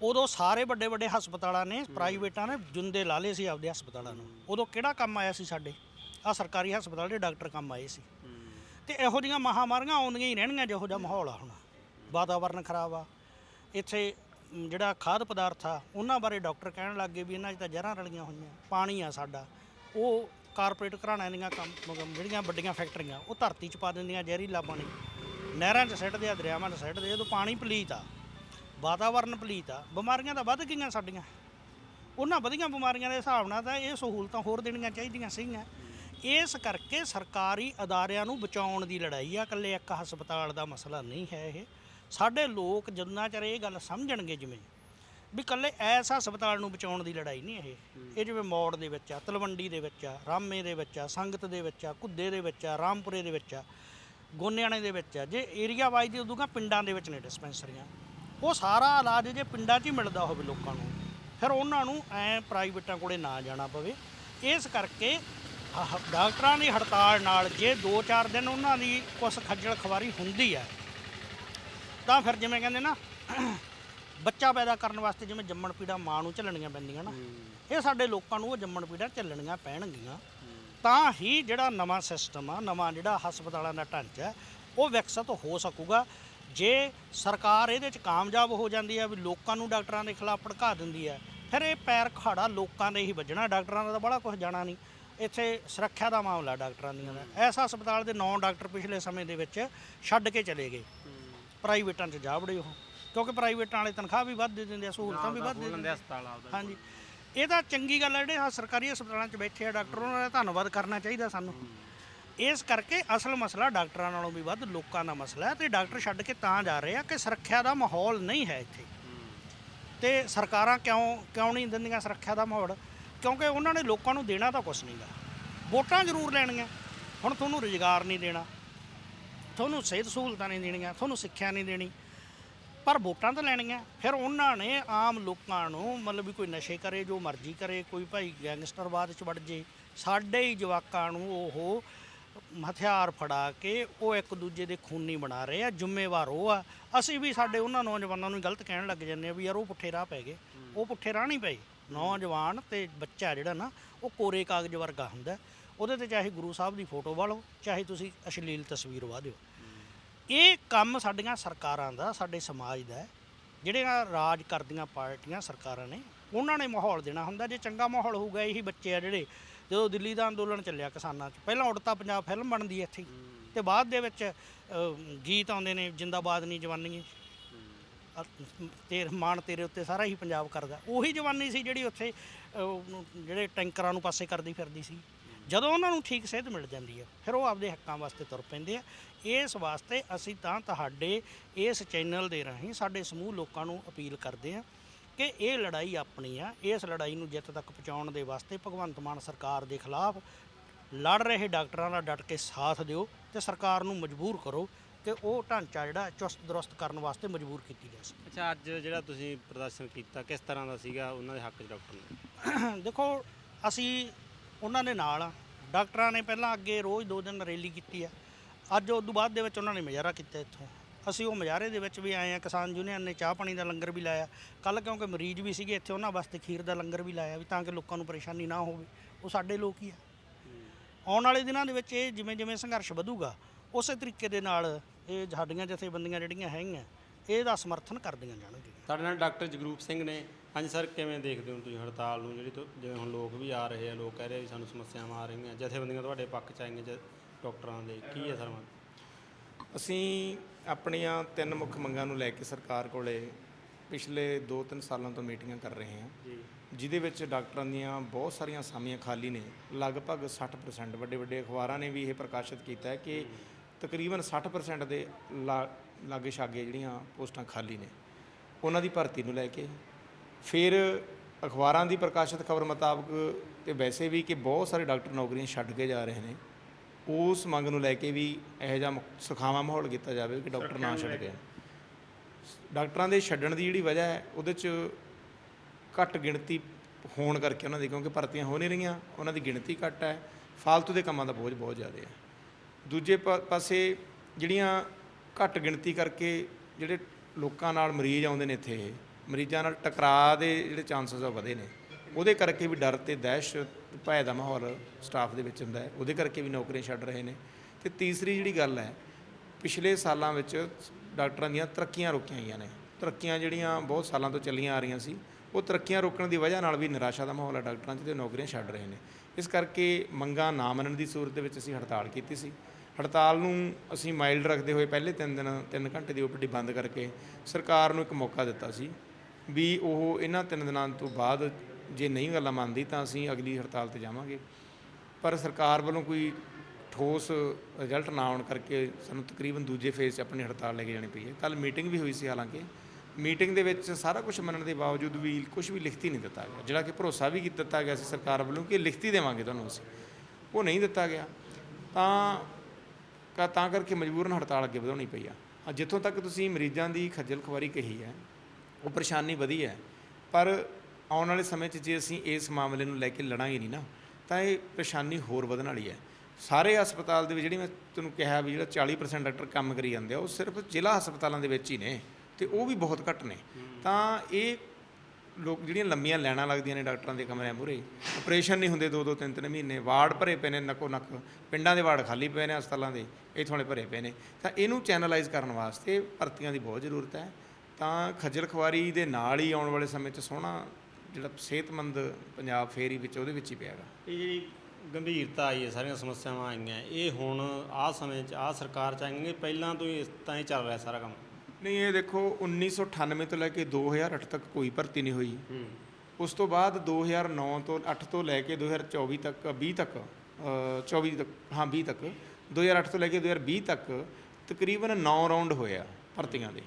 ਉਦੋਂ ਸਾਰੇ ਵੱਡੇ ਵੱਡੇ ਹਸਪਤਾਲਾਂ ਨੇ, ਪ੍ਰਾਈਵੇਟਾਂ ਨੇ ਜੁੰਦੇ ਲਾ ਲਏ ਸੀ ਆਪਦੇ ਹਸਪਤਾਲਾਂ ਨੂੰ। ਉਦੋਂ ਕਿਹੜਾ ਕੰਮ ਆਇਆ ਸੀ ਸਾਡੇ? ਆ ਸਰਕਾਰੀ ਹਸਪਤਾਲ ਦੇ ਡਾਕਟਰ ਕੰਮ ਆਏ ਸੀ। ਤੇ ਇਹੋ ਜਿਹੀਆਂ ਮਹਾਮਾਰੀਆਂ ਆਉਂਦੀਆਂ ਹੀ ਰਹਿਣਗੀਆਂ ਜਿਹੋ ਜਿਹਾ ਮਾਹੌਲ ਆ ਹੁਣ। ਵਾਤਾਵਰਨ ਖਰਾਬ ਆ। ਇੱਥੇ ਜਿਹੜਾ ਖਾਦ ਪਦਾਰਥ ਆ, ਉਹਨਾਂ ਬਾਰੇ ਡਾਕਟਰ ਕਹਿਣ ਲੱਗ ਗਏ ਵੀ ਇਹਨਾਂ 'ਚ ਤਾਂ ਜ਼ਹਿਰਾਂ ਰਲੀਆਂ ਹੋਈਆਂ, ਪਾਣੀ ਆ ਸਾਡਾ। ਉਹ ਕਾਰਪੋਰੇਟ ਘਰਾਣਿਆਂ ਦੀਆਂ ਕੰਮ ਜਿਹੜੀਆਂ ਵੱਡੀਆਂ ਫੈਕਟਰੀਆਂ, ਉਹ ਧਰਤੀ 'ਚ ਪਾ ਦਿੰਦੀਆਂ ਜ਼ਹਿਰੀਲਾ ਪਾਣੀ। ਨਹਿਰਾਂ 'ਚ ਸਿੱਟਦੇ ਆ, ਦਰਿਆਵਾਂ 'ਚ ਸਿੱਟਦੇ ਉਦੋਂ ਪਾਣੀ ਪਲੀਤ ਆ। ਵਾਤਾਵਰਨ ਪਲੀਤ ਆ। ਬਿਮਾਰੀਆਂ ਤਾਂ ਵੱਧ ਗਈਆਂ ਸਾਡੀਆਂ। ਉਹਨਾਂ ਵਧੀਆਂ ਬਿਮਾਰੀਆਂ ਦੇ ਹਿਸਾਬ ਨਾਲ ਤਾਂ ਇਹ ਸਹੂਲਤਾਂ ਹੋਰ ਦੇਣੀਆਂ ਚਾਹੀਦੀਆਂ ਸੀਗੀਆਂ। ਇਸ ਕਰਕੇ ਸਰਕਾਰੀ ਅਦਾਰਿਆਂ ਨੂੰ ਬਚਾਉਣ ਦੀ ਲੜਾਈ ਆ ਇਕੱਲੇ ਇੱਕ ਹਸਪਤਾਲ ਦਾ ਮਸਲਾ ਨਹੀਂ ਹੈ ਇਹ। ਸਾਡੇ ਲੋਕ ਜਿੰਨਾ ਚਿਰ ਇਹ ਗੱਲ ਸਮਝਣਗੇ ਜਿਵੇਂ ਵੀ ਇਕੱਲੇ ਐਸ ਹਸਪਤਾਲ ਨੂੰ ਬਚਾਉਣ ਦੀ ਲੜਾਈ ਨਹੀਂ ਇਹ। ਇਹ ਜਿਵੇਂ ਮੌੜ ਦੇ ਵਿੱਚ ਆ ਤਲਵੰਡੀ ਦੇ ਵਿੱਚ ਆ ਰਾਮੇ ਦੇ ਵਿੱਚ ਆ ਸੰਗਤ ਦੇ ਵਿੱਚ ਆ ਘੁੱਦੇ ਦੇ ਵਿੱਚ ਆ ਰਾਮਪੁਰੇ ਦੇ ਵਿੱਚ ਆ ਗੋਨਿਆਣੇ ਦੇ ਵਿੱਚ ਆ ਜੇ ਏਰੀਆ ਵਾਈਜ਼ ਦੀ ਉਦੋਂ ਪਿੰਡਾਂ ਦੇ ਵਿੱਚ ਨੇ ਡਿਸਪੈਂਸਰੀਆਂ ਉਹ ਸਾਰਾ ਇਲਾਜ ਜੇ ਪਿੰਡਾਂ 'ਚ ਹੀ ਮਿਲਦਾ ਹੋਵੇ ਲੋਕਾਂ ਨੂੰ ਫਿਰ ਉਹਨਾਂ ਨੂੰ ਐ ਪ੍ਰਾਈਵੇਟਾਂ ਕੋਲੇ ਨਾ ਜਾਣਾ ਪਵੇ। ਇਸ ਕਰਕੇ ਆਹ ਡਾਕਟਰਾਂ ਦੀ ਹੜਤਾਲ ਨਾਲ ਜੇ 2-4 ਦਿਨ ਉਹਨਾਂ ਦੀ ਕੁਛ ਖੱਜਲ ਖਵਾਰੀ ਹੁੰਦੀ ਹੈ ਤਾਂ ਫਿਰ ਜਿਵੇਂ ਕਹਿੰਦੇ ਨਾ ਬੱਚਾ ਪੈਦਾ ਕਰਨ ਵਾਸਤੇ ਜਿਵੇਂ ਜੰਮਣ ਪੀੜਾ ਮਾਂ ਨੂੰ ਝੱਲਣੀਆਂ ਪੈਂਦੀਆਂ ਨਾ ਇਹ ਸਾਡੇ ਲੋਕਾਂ ਨੂੰ ਉਹ ਜੰਮਣ ਪੀੜਾ ਝੱਲਣੀਆਂ ਪੈਣਗੀਆਂ। ਤਾਂ ਹੀ ਜਿਹੜਾ ਨਵਾਂ ਸਿਸਟਮ ਆ ਨਵਾਂ ਜਿਹੜਾ ਹਸਪਤਾਲਾਂ ਦਾ ਢਾਂਚਾ ਹੈ, ਉਹ ਵਿਕਸਿਤ ਹੋ ਸਕੂਗਾ। ਜੇ ਸਰਕਾਰ ਇਹਦੇ ਚ ਕਾਮਯਾਬ ਹੋ ਜਾਂਦੀ ਹੈ ਵੀ ਲੋਕਾਂ ਨੂੰ ਡਾਕਟਰਾਂ ਦੇ ਖਿਲਾਫ ਭੜਕਾ ਦਿੰਦੀ ਹੈ ਫਿਰ ਇਹ ਪੈਰ ਖਾੜਾ ਲੋਕਾਂ ਦੇ ਹੀ ਵੱਜਣਾ ਡਾਕਟਰਾਂ ਦਾ ਤਾਂ ਬੜਾ ਕੁਝ ਜਾਣਾ ਨਹੀਂ। ਇੱਥੇ ਸੁਰੱਖਿਆ ਦਾ ਮਾਮਲਾ ਡਾਕਟਰਾਂ ਦੀਆਂ ਦਾ। ਇਸ ਹਸਪਤਾਲ ਦੇ 9 ਡਾਕਟਰ ਪਿਛਲੇ ਸਮੇਂ ਦੇ ਵਿੱਚ ਛੱਡ ਕੇ ਚਲੇ ਗਏ। ਪ੍ਰਾਈਵੇਟਾਂ 'ਚ ਜਾ ਵੜੇ ਉਹ। ਕਿਉਂਕਿ ਪ੍ਰਾਈਵੇਟਾਂ ਵਾਲੇ ਤਨਖਾਹ ਵੀ ਵੱਧ ਦੇ ਦਿੰਦੇ ਆ ਸਹੂਲਤਾਂ ਵੀ ਵੱਧ ਦੇ ਦਿੰਦੇ ਆ। ਹਸਪਤਾਲ ਆਪਦਾ ਹਾਂਜੀ। ਇਹ ਤਾਂ ਚੰਗੀ ਗੱਲ ਹੈ ਜਿਹੜੇ ਆਹ ਸਰਕਾਰੀ ਹਸਪਤਾਲਾਂ 'ਚ ਬੈਠੇ ਆ ਡਾਕਟਰ ਉਹਨਾਂ ਦਾ ਧੰਨਵਾਦ ਕਰਨਾ ਚਾਹੀਦਾ ਸਾਨੂੰ। ਇਸ ਕਰਕੇ ਅਸਲ ਮਸਲਾ ਡਾਕਟਰਾਂ ਨਾਲੋਂ ਵੀ ਵੱਧ ਲੋਕਾਂ ਦਾ ਮਸਲਾ ਹੈ ਤੇ ਡਾਕਟਰ ਛੱਡ ਕੇ ਤਾਂ ਜਾ ਰਹੇ ਆ ਕਿ ਸੁਰੱਖਿਆ ਦਾ ਮਾਹੌਲ ਨਹੀਂ ਹੈ ਇੱਥੇ। ਤੇ ਸਰਕਾਰਾਂ ਕਿਉਂ ਕਿਉਂ ਨਹੀਂ ਦਿੰਦੀਆਂ ਸੁਰੱਖਿਆ ਦਾ ਮਾਹੌਲ? ਕਿਉਂਕਿ ਉਹਨਾਂ ਨੇ ਲੋਕਾਂ ਨੂੰ ਦੇਣਾ ਤਾਂ ਕੁਝ ਨਹੀਂਗਾ। ਵੋਟਾਂ ਜ਼ਰੂਰ ਲੈਣੀਆਂ। ਹੁਣ ਤੁਹਾਨੂੰ ਰੁਜ਼ਗਾਰ ਨਹੀਂ ਦੇਣਾ। ਤੁਹਾਨੂੰ ਸਿਹਤ ਸਹੂਲਤਾਂ ਨਹੀਂ ਦੇਣੀਆਂ, ਤੁਹਾਨੂੰ ਸਿੱਖਿਆ ਨਹੀਂ ਦੇਣੀ। ਪਰ ਵੋਟਾਂ ਤਾਂ ਲੈਣੀਆਂ। ਫਿਰ ਉਹਨਾਂ ਨੇ ਆਮ ਲੋਕਾਂ ਨੂੰ ਮਤਲਬ ਵੀ ਕੋਈ ਨਸ਼ੇ ਕਰੇ, ਜੋ ਮਰਜ਼ੀ ਕਰੇ, ਕੋਈ ਭਾਈ ਗੈਂਗਸਟਰਵਾਦ ਚ ਵੜ ਜੇ, ਸਾਡੇ ਹੀ ਜਵਾਕਾਂ ਨੂੰ ਉਹ ਹਥਿਆਰ ਫੜਾ ਕੇ ਉਹ ਇੱਕ ਦੂਜੇ ਦੇ ਖੂਨੀ ਬਣਾ ਰਹੇ ਆ, ਜ਼ਿੰਮੇਵਾਰ ਉਹ ਆ। ਅਸੀਂ ਵੀ ਸਾਡੇ ਉਹਨਾਂ ਨੌਜਵਾਨਾਂ ਨੂੰ ਗਲਤ ਕਹਿਣ ਲੱਗ ਜਾਂਦੇ ਆ ਵੀ ਯਾਰ ਉਹ ਪੁੱਠੇ ਰਾਹ ਪੈ ਗਏ। ਉਹ ਪੁੱਠੇ ਰਾਹ ਨਹੀਂ ਪਏ। ਨੌਜਵਾਨ ਤੇ ਬੱਚਾ ਜਿਹੜਾ ਨਾ, ਉਹ ਕੋਰੇ ਕਾਗਜ਼ ਵਰਗਾ ਹੁੰਦਾ। ਉਹਦੇ ਤੇ ਚਾਹੇ ਗੁਰੂ ਸਾਹਿਬ ਦੀ ਫੋਟੋ ਵਾਲੋ, ਚਾਹੇ ਤੁਸੀਂ ਅਸ਼ਲੀਲ ਤਸਵੀਰ ਵਾ ਦਿਓ। ਇਹ ਕੰਮ ਸਾਡੀਆਂ ਸਰਕਾਰਾਂ ਦਾ, ਸਾਡੇ ਸਮਾਜ ਦਾ ਜਿਹੜੀਆਂ ਰਾਜ ਕਰਦੀਆਂ ਪਾਰਟੀਆਂ ਸਰਕਾਰਾਂ ਨੇ, ਉਹਨਾਂ ਨੇ ਮਾਹੌਲ ਦੇਣਾ ਹੁੰਦਾ। ਜੇ ਚੰਗਾ ਮਾਹੌਲ ਹੋਊਗਾ, ਇਹੀ ਬੱਚੇ ਆ ਜਿਹੜੇ ਜਦੋਂ ਦਿੱਲੀ ਦਾ ਅੰਦੋਲਨ ਚੱਲਿਆ ਕਿਸਾਨਾਂ 'ਚ, ਪਹਿਲਾਂ ਉੜਤਾ ਪੰਜਾਬ ਫਿਲਮ ਬਣਦੀ ਹੈ ਇੱਥੇ। ਹੀ। ਤੇ ਬਾਅਦ ਦੇ ਵਿੱਚ ਗੀਤ ਆਉਂਦੇ ਨੇ, ਜਿੰਦਾਬਾਦ ਨਹੀਂ ਜਵਾਨੀ ਤੇ ਮਾਣ ਤੇਰੇ ਉੱਤੇ ਸਾਰਾ ਹੀ ਪੰਜਾਬ ਕਰਦਾ। ਉਹੀ ਜਵਾਨੀ ਸੀ ਜਿਹੜੀ ਉੱਥੇ ਜਿਹੜੇ ਟੈਂਕਰਾਂ ਨੂੰ ਪਾਸੇ ਕਰਦੀ ਫਿਰਦੀ ਸੀ। ਜਦੋਂ ਉਹਨਾਂ ਨੂੰ ਠੀਕ ਸਿਹਤ ਮਿਲ ਜਾਂਦੀ ਹੈ ਫਿਰ ਉਹ ਆਪਦੇ ਹੱਕਾਂ ਵਾਸਤੇ ਤੁਰ ਪੈਂਦੇ ਆ। ਇਸ ਵਾਸਤੇ ਅਸੀਂ ਤਾਂ ਤੁਹਾਡੇ ਇਸ ਚੈਨਲ ਦੇ ਰਾਹੀਂ ਸਾਡੇ ਸਮੂਹ ਲੋਕਾਂ ਨੂੰ ਅਪੀਲ ਕਰਦੇ ਆ ਕਿ ਇਹ ਲੜਾਈ ਆਪਣੀ ਆ, ਇਸ ਲੜਾਈ ਨੂੰ ਜਿੱਤ ਤੱਕ ਪਹੁੰਚਾਉਣ ਦੇ ਵਾਸਤੇ ਭਗਵੰਤ ਮਾਨ ਸਰਕਾਰ ਦੇ ਖਿਲਾਫ ਲੜ ਰਹੇ ਡਾਕਟਰਾਂ ਦਾ ਡਟ ਕੇ ਸਾਥ ਦਿਓ ਤੇ ਸਰਕਾਰ ਨੂੰ ਮਜਬੂਰ ਕਰੋ ਕਿ ਉਹ ਢਾਂਚਾ ਜਿਹੜਾ ਚੁਸਤ ਦਰੁਸਤ ਕਰਨ ਵਾਸਤੇ ਮਜਬੂਰ ਕੀਤੀ ਜਾ ਸਕੇ ਅੱਛਾ ਅੱਜ ਜਿਹੜਾ ਤੁਸੀਂ ਪ੍ਰਦਰਸ਼ਨ ਕੀਤਾ ਕਿਸ ਤਰ੍ਹਾਂ ਦਾ ਸੀਗਾ ਉਹਨਾਂ ਦੇ ਹੱਕ 'ਚ ਡਾਕਟਰ ਨੇ? ਦੇਖੋ ਅਸੀਂ ਉਹਨਾਂ ਦੇ ਨਾਲ ਆ। ਡਾਕਟਰਾਂ ਨੇ ਪਹਿਲਾਂ ਅੱਗੇ ਰੋਜ਼ ਦੋ ਦਿਨ ਰੈਲੀ ਕੀਤੀ ਆ। ਅੱਜ ਉਸ ਤੋਂ ਬਾਅਦ ਦੇ ਵਿੱਚ ਉਹਨਾਂ ਨੇ ਮੁਜ਼ਾਹਰਾ ਕੀਤਾ ਇੱਥੋਂ। ਅਸੀਂ ਉਹ ਮੁਜ਼ਾਹਰੇ ਦੇ ਵਿੱਚ ਵੀ ਆਏ ਆ। ਕਿਸਾਨ ਯੂਨੀਅਨ ਨੇ ਚਾਹ ਪਾਣੀ ਦਾ ਲੰਗਰ ਵੀ ਲਾਇਆ। ਕੱਲ ਕਿਉਂਕਿ ਮਰੀਜ਼ ਵੀ ਸੀਗੇ ਇੱਥੇ ਉਹਨਾਂ ਵਾਸਤੇ ਖੀਰ ਦਾ ਲੰਗਰ ਵੀ ਲਾਇਆ ਵੀ ਤਾਂ ਕਿ ਲੋਕਾਂ ਨੂੰ ਪਰੇਸ਼ਾਨੀ ਨਾ ਹੋਵੇ। ਉਹ ਸਾਡੇ ਲੋਕ ਹੀ ਆ। ਆਉਣ ਵਾਲੇ ਦਿਨਾਂ ਦੇ ਵਿੱਚ ਇਹ ਜਿਵੇਂ ਜਿਵੇਂ ਸੰਘਰਸ਼ ਵਧੂਗਾ ਉਸੇ ਤਰੀਕੇ ਦੇ ਨਾਲ ਇਹ ਸਾਡੀਆਂ ਜਥੇਬੰਦੀਆਂ ਜਿਹੜੀਆਂ ਹੈਗੀਆਂ ਇਹਦਾ ਸਮਰਥਨ ਕਰਦੀਆਂ ਜਾਣਗੀਆਂ। ਸਾਡੇ ਨਾਲ ਡਾਕਟਰ ਜਗਰੂਪ ਸਿੰਘ ਨੇ ਹਾਂਜੀ ਸਰ ਕਿਵੇਂ ਦੇਖਦੇ ਹੋ ਤੁਸੀਂ ਹੜਤਾਲ ਨੂੰ? ਜਿਹੜੀ ਤੋਂ ਜਿਵੇਂ ਹੁਣ ਲੋਕ ਵੀ ਆ ਰਹੇ ਆ ਲੋਕ ਕਹਿ ਰਹੇ ਵੀ ਸਾਨੂੰ ਸਮੱਸਿਆਵਾਂ ਆ ਰਹੀਆਂ। ਜਥੇਬੰਦੀਆਂ ਤੁਹਾਡੇ ਪੱਖ 'ਚ ਆਈਆਂ ਜ- ਡਾਕਟਰਾਂ ਦੇ ਕੀ ਹੈ ਸਰ ਮੰਗ ਅਸੀਂ ਆਪਣੀਆਂ ਤਿੰਨ ਮੁੱਖ ਮੰਗਾਂ ਨੂੰ ਲੈ ਕੇ ਸਰਕਾਰ ਕੋਲੇ ਪਿਛਲੇ 2-3 ਸਾਲਾਂ ਤੋਂ ਮੀਟਿੰਗਾਂ ਕਰ ਰਹੇ ਹਾਂ। ਜੀ। ਜਿਹਦੇ ਵਿੱਚ ਡਾਕਟਰਾਂ ਦੀਆਂ ਬਹੁਤ ਸਾਰੀਆਂ ਅਸਾਮੀਆਂ ਖਾਲੀ ਨੇ। ਲਗਭਗ 60% ਵੱਡੇ ਵੱਡੇ ਅਖਬਾਰਾਂ ਨੇ ਵੀ ਇਹ ਪ੍ਰਕਾਸ਼ਿਤ ਕੀਤਾ ਹੈ ਕਿ ਤਕਰੀਬਨ 60% ਦੇ ਲਾਗੇ ਛਾਗੇ ਜਿਹੜੀਆਂ ਪੋਸਟਾਂ ਖਾਲੀ ਨੇ ਉਹਨਾਂ ਦੀ ਭਰਤੀ ਨੂੰ ਲੈ ਕੇ। ਫਿਰ ਅਖਬਾਰਾਂ ਦੀ ਪ੍ਰਕਾਸ਼ਿਤ ਖਬਰ ਮੁਤਾਬਕ ਤੇ ਵੈਸੇ ਵੀ ਕਿ ਬਹੁਤ ਸਾਰੇ ਡਾਕਟਰ ਨੌਕਰੀਆਂ ਛੱਡ ਕੇ ਜਾ ਰਹੇ ਨੇ ਉਸ ਮੰਗ ਨੂੰ ਲੈ ਕੇ ਵੀ ਇਹੋ ਜਿਹਾ ਸੁਖਾਵਾਂ ਮਾਹੌਲ ਕੀਤਾ ਜਾਵੇ ਕਿ ਡਾਕਟਰ ਨਾ ਛੱਡ ਕੇ। ਡਾਕਟਰਾਂ ਦੇ ਛੱਡਣ ਦੀ ਜਿਹੜੀ ਵਜ੍ਹਾ ਹੈ ਉਹਦੇ 'ਚ ਘੱਟ ਗਿਣਤੀ ਹੋਣ ਕਰਕੇ ਉਹਨਾਂ ਦੀ ਕਿਉਂਕਿ ਭਰਤੀਆਂ ਹੋ ਨਹੀਂ ਰਹੀਆਂ ਉਹਨਾਂ ਦੀ ਗਿਣਤੀ ਘੱਟ ਹੈ ਫਾਲਤੂ ਦੇ ਕੰਮਾਂ ਦਾ ਬੋਝ ਬਹੁਤ ਜ਼ਿਆਦਾ ਹੈ। ਦੂਜੇ ਪਾ- ਪਾਸੇ ਜਿਹੜੀਆਂ ਘੱਟ ਗਿਣਤੀ ਕਰਕੇ ਜਿਹੜੇ ਲੋਕਾਂ ਨਾਲ ਮਰੀਜ਼ ਆਉਂਦੇ ਨੇ ਇੱਥੇ ਇਹ, ਮਰੀਜ਼ਾਂ ਨਾਲ ਟਕਰਾਅ ਦੇ ਜਿਹੜੇ ਚਾਂਸਸ ਆ ਉਹ ਵਧੇ ਨੇ। ਉਹਦੇ ਕਰਕੇ ਵੀ ਡਰ ਤੇ ਦਹਿਸ਼ਤ ਭੈ ਦਾ ਮਾਹੌਲ ਸਟਾਫ ਦੇ ਵਿੱਚ ਹੁੰਦਾ ਹੈ। ਉਹਦੇ ਕਰਕੇ ਵੀ ਨੌਕਰੀਆਂ ਛੱਡ ਰਹੇ ਨੇ। ਤੇ ਤੀਸਰੀ ਜਿਹੜੀ ਗੱਲ ਹੈ ਪਿਛਲੇ ਸਾਲਾਂ ਵਿੱਚ ਡਾਕਟਰਾਂ ਦੀਆਂ ਤਰੱਕੀਆਂ ਰੋਕੀਆਂ ਗਈਆਂ ਨੇ। ਤਰੱਕੀਆਂ ਜਿਹੜੀਆਂ ਬਹੁਤ ਸਾਲਾਂ ਤੋਂ ਚੱਲੀਆਂ ਆ ਰਹੀਆਂ ਸੀ ਉਹ ਤਰੱਕੀਆਂ ਰੋਕਣ ਦੀ ਵਜ੍ਹਾ ਨਾਲ ਵੀ ਨਿਰਾਸ਼ਾ ਦਾ ਮਾਹੌਲ ਹੈ ਡਾਕਟਰਾਂ 'ਚ ਤੇ ਨੌਕਰੀਆਂ ਛੱਡ ਰਹੇ ਨੇ। ਇਸ ਕਰਕੇ ਮੰਗਾਂ ਨਾ ਮੰਨਣ ਦੀ ਸੂਰਤ ਦੇ ਵਿੱਚ ਅਸੀਂ ਹੜਤਾਲ ਕੀਤੀ ਸੀ। ਹੜਤਾਲ ਨੂੰ ਅਸੀਂ ਮਾਈਲਡ ਰੱਖਦੇ ਹੋਏ ਪਹਿਲੇ 3 ਦਿਨ 3 ਘੰਟੇ ਦੀ ਓਪੀਡੀ ਬੰਦ ਕਰਕੇ ਸਰਕਾਰ ਨੂੰ ਇੱਕ ਮੌਕਾ ਦਿੱਤਾ ਸੀ ਵੀ ਉਹ ਇਹਨਾਂ 3 ਦਿਨਾਂ ਤੋਂ ਬਾਅਦ ਜੇ ਨਹੀਂ ਗੱਲਾਂ ਮੰਨਦੀ ਤਾਂ ਅਸੀਂ ਅਗਲੀ ਹੜਤਾਲ ਤੇ ਜਾਵਾਂਗੇ। ਪਰ ਸਰਕਾਰ ਵੱਲੋਂ ਕੋਈ ਠੋਸ ਰਿਜ਼ਲਟ ਨਾ ਆਉਣ ਕਰਕੇ ਸਾਨੂੰ ਤਕਰੀਬਨ ਦੂਜੇ ਫੇਜ਼ 'ਚ ਆਪਣੀ ਹੜਤਾਲ ਲੈ ਕੇ ਜਾਣੀ ਪਈ ਹੈ। ਕੱਲ ਮੀਟਿੰਗ ਵੀ ਹੋਈ ਸੀ ਹਾਲਾਂਕਿ। ਮੀਟਿੰਗ ਦੇ ਵਿੱਚ ਸਾਰਾ ਕੁਝ ਮੰਨਣ ਦੇ ਬਾਵਜੂਦ ਵੀ ਕੁਝ ਵੀ ਲਿਖਤੀ ਨਹੀਂ ਦਿੱਤਾ ਗਿਆ। ਜਿਹੜਾ ਕਿ ਭਰੋਸਾ ਵੀ ਕੀਤਾ ਦਿੱਤਾ ਗਿਆ ਸੀ ਸਰਕਾਰ ਵੱਲੋਂ ਕਿ ਲਿਖਤੀ ਦੇਵਾਂਗੇ ਤੁਹਾਨੂੰ ਅਸੀਂ, ਉਹ ਨਹੀਂ ਦਿੱਤਾ ਗਿਆ। ਤਾਂ ਕਾ ਤਾਂ ਕਰਕੇ ਮਜਬੂਰਨ ਹੜਤਾਲ ਅੱਗੇ ਵਧਾਉਣੀ ਪਈ ਆ। ਜਿੱਥੋਂ ਤੱਕ ਤੁਸੀਂ ਮਰੀਜ਼ਾਂ ਦੀ ਖੱਜਲ ਖੁਆਰੀ ਕਹੀ ਹੈ, ਉਹ ਪਰੇਸ਼ਾਨੀ ਵਧੀ ਹੈ। ਪਰ ਆਉਣ ਵਾਲੇ ਸਮੇਂ 'ਚ ਜੇ ਅਸੀਂ ਇਸ ਮਾਮਲੇ ਨੂੰ ਲੈ ਕੇ ਲੜਾਂਗੇ ਨਹੀਂ ਨਾ, ਤਾਂ ਇਹ ਪਰੇਸ਼ਾਨੀ ਹੋਰ ਵਧਣ ਵਾਲੀ ਹੈ। ਸਾਰੇ ਹਸਪਤਾਲ ਦੇ ਵਿੱਚ ਜਿਹੜੀ ਮੈਂ ਤੁਹਾਨੂੰ ਕਿਹਾ ਵੀ ਜਿਹੜਾ 40% ਡਾਕਟਰ ਕੰਮ ਕਰੀ ਜਾਂਦੇ ਆ, ਉਹ ਸਿਰਫ ਜ਼ਿਲ੍ਹਾ ਹਸਪਤਾਲਾਂ ਦੇ ਵਿੱਚ ਹੀ ਨੇ ਤੇ ਉਹ ਵੀ ਬਹੁਤ ਘੱਟ ਨੇ। ਤਾਂ ਇਹ ਲੋਕ ਜਿਹੜੀਆਂ ਲੰਮੀਆਂ ਲਾਈਨਾਂ ਲੱਗਦੀਆਂ ਨੇ ਡਾਕਟਰਾਂ ਦੇ ਕਮਰਿਆਂ ਮੂਹਰੇ ਆਪਰੇਸ਼ਨ ਨਹੀਂ ਹੁੰਦੇ ਦੋ ਦੋ ਤਿੰਨ ਤਿੰਨ ਮਹੀਨੇ, ਵਾਰਡ ਭਰੇ ਪਏ ਨੇ ਨੱਕੋ ਨੱਕ, ਪਿੰਡਾਂ ਦੇ ਵਾਰਡ ਖਾਲੀ ਪਏ ਨੇ, ਹਸਪਤਾਲਾਂ ਦੇ, ਇੱਥੋਂ ਵਾਲੇ ਭਰੇ ਪਏ ਨੇ। ਤਾਂ ਇਹਨੂੰ ਚੈਨਲਾਈਜ਼ ਕਰਨ ਵਾਸਤੇ ਭਰਤੀਆਂ ਦੀ ਬਹੁਤ ਜ਼ਰੂਰਤ ਹੈ। ਤਾਂ ਖੱਜਲ ਖੁਆਰੀ ਦੇ ਨਾਲ ਹੀ ਆਉਣ ਵਾਲੇ ਸਮੇਂ 'ਚ ਸੋਹਣਾ ਜਿਹੜਾ ਸਿਹਤਮੰਦ ਪੰਜਾਬ ਫੇਰੀ ਵਿੱਚ ਉਹਦੇ ਵਿੱਚ ਹੀ ਪਿਆਗਾ ਇਹ ਜਿਹੜੀ ਗੰਭੀਰਤਾ ਆਈ ਹੈ, ਸਾਰੀਆਂ ਸਮੱਸਿਆਵਾਂ ਆਈਆਂ, ਇਹ ਹੁਣ ਆਹ ਸਮੇਂ 'ਚ, ਆਹ ਸਰਕਾਰ ਚ ਆਏਂਗੇ ਪਹਿਲਾਂ ਤੋਂ ਹੀ ਇਸ ਤਾਂ ਹੀ ਚੱਲ ਰਿਹਾ ਸਾਰਾ ਕੰਮ। ਨਹੀਂ ਇਹ ਦੇਖੋ 1998 ਤੋਂ ਲੈ ਕੇ 2008 ਤੱਕ ਕੋਈ ਭਰਤੀ ਨਹੀਂ ਹੋਈ। ਉਸ ਤੋਂ ਬਾਅਦ 2009 ਤੋਂ 8 ਤੋਂ ਲੈ ਕੇ 2024 ਤੱਕ 20 ਤੱਕ ਅ, 24 ਤੱਕ ਹਾਂ 20 ਤੱਕ 2008 ਤੋਂ ਲੈ ਕੇ 2020 ਤੱਕ ਤਕਰੀਬਨ 9 ਰਾਉਂਡ ਹੋਇਆ ਭਰਤੀਆਂ ਦੇ।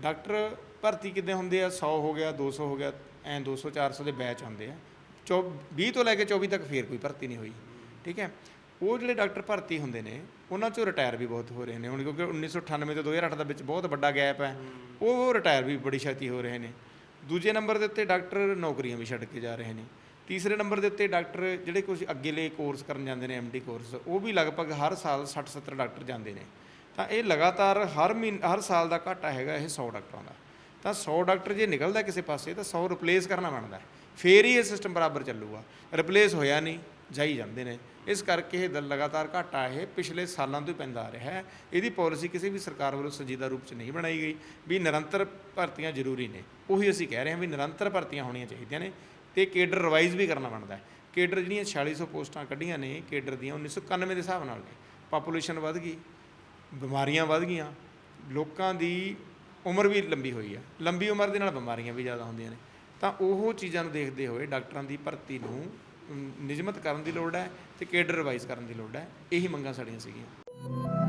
ਡਾਕਟਰ ਭਰਤੀ ਕਿੱਦਾਂ ਹੁੰਦੇ ਆ? 100 ਹੋ ਗਿਆ 200 ਹੋ ਗਿਆ ਐ 200 400 ਦੇ ਬੈਚ ਹੁੰਦੇ ਆ। ਚੌ 20 ਤੋਂ ਲੈ ਕੇ 24 ਤੱਕ ਫੇਰ ਕੋਈ ਭਰਤੀ ਨਹੀਂ ਹੋਈ। ਠੀਕ ਹੈ? ਉਹ ਜਿਹੜੇ ਡਾਕਟਰ ਭਰਤੀ ਹੁੰਦੇ ਨੇ ਉਹਨਾਂ ਚੋਂ ਰਿਟਾਇਰ ਵੀ ਬਹੁਤ ਹੋ ਰਹੇ ਨੇ। ਹੁਣ ਕਿਉਂਕਿ 1998 ਤੋਂ 2008 ਦਾ ਵਿੱਚ ਬਹੁਤ ਵੱਡਾ ਗੈਪ ਹੈ। ਉਹ ਰਿਟਾਇਰ ਵੀ ਬੜੀ ਛੇਤੀ ਹੋ ਰਹੇ ਨੇ। ਦੂਜੇ ਨੰਬਰ ਦੇ ਉੱਤੇ ਡਾਕਟਰ ਨੌਕਰੀਆਂ ਵੀ ਛੱਡ ਕੇ ਜਾ ਰਹੇ ਨੇ। ਤੀਸਰੇ ਨੰਬਰ ਦੇ ਉੱਤੇ ਡਾਕਟਰ ਜਿਹੜੇ ਕੁਝ ਅੱਗੇਲੇ ਕੋਰਸ ਕਰਨ ਜਾਂਦੇ ਨੇ ਐਮਡੀ ਕੋਰਸ ਉਹ ਵੀ ਲਗਭਗ ਹਰ ਸਾਲ 60 70 ਡਾਕਟਰ ਜਾਂਦੇ ਨੇ। ਤਾਂ ਇਹ ਲਗਾਤਾਰ ਹਰ ਮਹੀਨ ਹਰ ਸਾਲ ਦਾ ਘਾਟਾ ਹੈਗਾ ਇਹ 100 ਡਾਕਟਰਾਂ ਦਾ। ਤਾਂ 100 ਡਾਕਟਰ ਜੇ ਨਿਕਲਦਾ ਕਿਸੇ ਪਾਸੇ ਤਾਂ 100 ਰਿਪਲੇਸ ਕਰਨਾ ਬਣਦਾ। ਫੇਰ ਹੀ ਇਹ ਸਿਸਟਮ ਬਰਾਬਰ ਚੱਲੂਗਾ। ਰਿਪਲੇਸ ਹੋਇਆ ਨਹੀਂ। ਜਾਈ ਜਾਂਦੇ ਨੇ। ਇਸ ਕਰਕੇ ਇਹ ਦਲ ਲਗਾਤਾਰ ਘਾਟਾ ਇਹ ਪਿਛਲੇ ਸਾਲਾਂ ਤੋਂ ਹੀ ਪੈਂਦਾ ਆ ਰਿਹਾ ਹੈ। ਇਹਦੀ ਪਾਲਿਸੀ ਕਿਸੇ ਵੀ ਸਰਕਾਰ ਵੱਲੋਂ ਸੰਜੀਦਾ ਰੂਪ 'ਚ ਨਹੀਂ ਬਣਾਈ ਗਈ ਵੀ ਨਿਰੰਤਰ ਭਰਤੀਆਂ ਜ਼ਰੂਰੀ ਨੇ। ਉਹੀ ਅਸੀਂ ਕਹਿ ਰਹੇ ਹਾਂ ਵੀ ਨਿਰੰਤਰ ਭਰਤੀਆਂ ਹੋਣੀਆਂ ਚਾਹੀਦੀਆਂ ਨੇ ਤੇ ਕੇਡਰ ਰਿਵਾਈਜ਼ ਵੀ ਕਰਨਾ ਬਣਦਾ ਹੈ। ਕੇਡਰ ਜਿਹੜੀਆਂ 4600 ਪੋਸਟਾਂ ਕੱਢੀਆਂ ਨੇ, ਕੇਡਰ ਦੀਆਂ 1991 ਦੇ ਹਿਸਾਬ ਨਾਲ ਨੇ। ਪਾਪੂਲੇਸ਼ਨ ਵੱਧ ਗਈ, ਬਿਮਾਰੀਆਂ ਵੱਧ ਗਈਆਂ, ਲੋਕਾਂ ਦੀ ਉਮਰ ਵੀ ਲੰਬੀ ਹੋਈ ਆ। ਲੰਬੀ ਉਮਰ ਦੇ ਨਾਲ ਬਿਮਾਰੀਆਂ ਵੀ ਜ਼ਿਆਦਾ ਹੁੰਦੀਆਂ ਨੇ। ਤਾਂ ਉਹ ਚੀਜ਼ਾਂ ਨੂੰ ਦੇਖਦੇ ਹੋਏ ਡਾਕਟਰਾਂ ਦੀ ਭਰਤੀ ਨੂੰ ਨਿਯਮਤ ਕਰਨ ਦੀ ਲੋੜ ਹੈ ਤੇ ਕੇਡਰ ਰਿਵਾਈਜ਼ ਕਰਨ ਦੀ ਲੋੜ ਹੈ। ਇਹੀ ਮੰਗਾਂ ਸਾਡੀਆਂ ਸੀਗੀਆਂ।